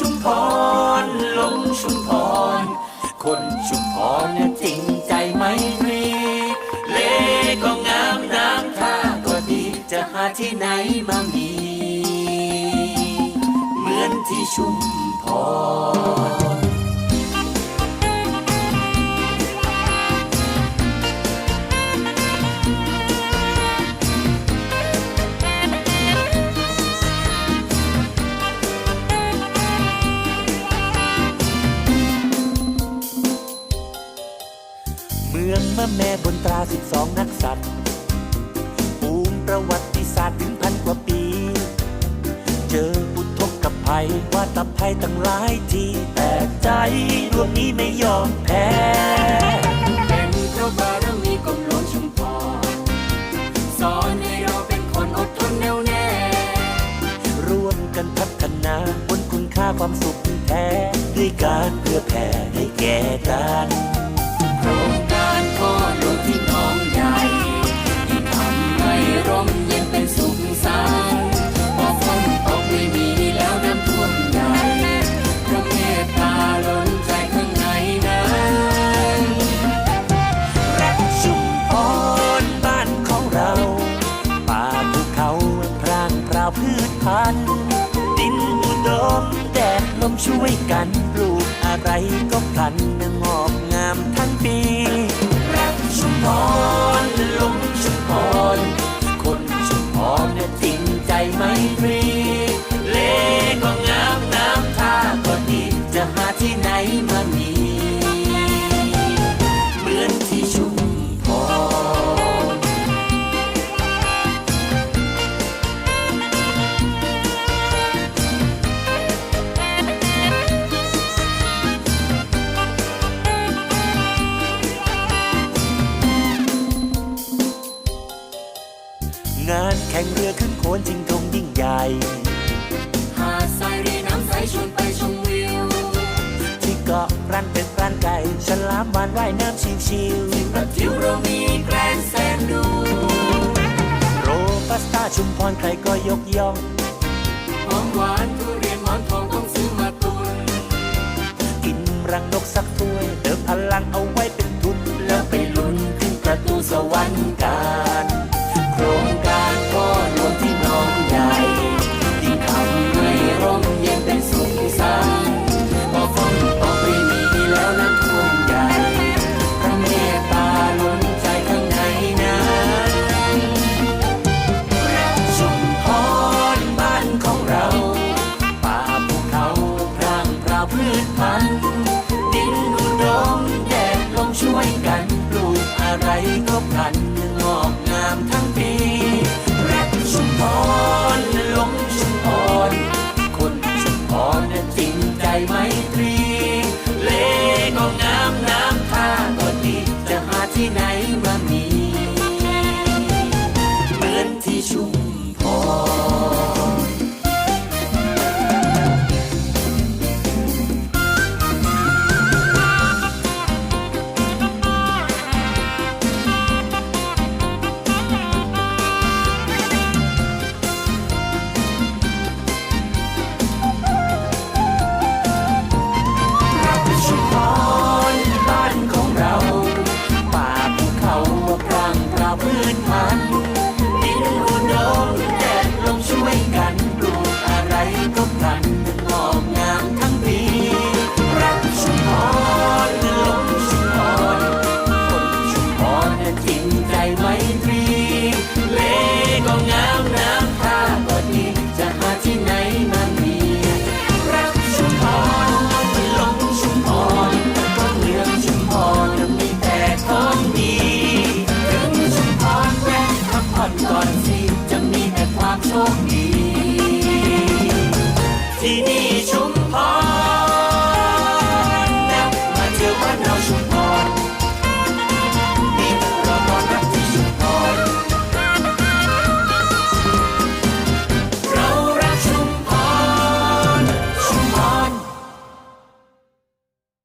ชุมพรลงชุมพร คนชุมพรเนี่ยจริงใจไหมตรีเลก็งามน้ำท่าก็ดีจะหาที่ไหนมามี เหมือนที่ชุมพร องมะแม่บนตราสิบสองนักสัตว์ปูมประวัติศาสตร์ถึงพันกว่าปี เจออุทกกับภัยว่าตภัยตั้งหลายทีแต่ใจดวงนี้ไม่ยอมแพ้เป็นเพราะบารมีกรมหลวงชุมพรสอนให้เราเป็นคนอดทนแน่วแน่ ร่วมกันพัฒนาบนคุณค่าความสุขแท้ ด้วยการเพื่อแผ่ให้แก่กันาวพืชพันธุ์ดินอุดมแดดลมช่วยกันปลูกอะไร งานแข่งเรือขึ้นโขนจิงทงยิ่งใหญ่หาดทรายรีน้ำใสชวนไปชมวิว ที่เกาะรันเป็นร้านไก่ฉลามวานว่ายน้ำชิวประทิวเรามีแกรนด์แซนดูๆโรบัสต้าชุมพรใครก็ยกย่องหอมหวานทุเรียนหมอนทองต้องซื้อมาตุนกินรังนกสักถ้ กอะไรก็พลัน ถึง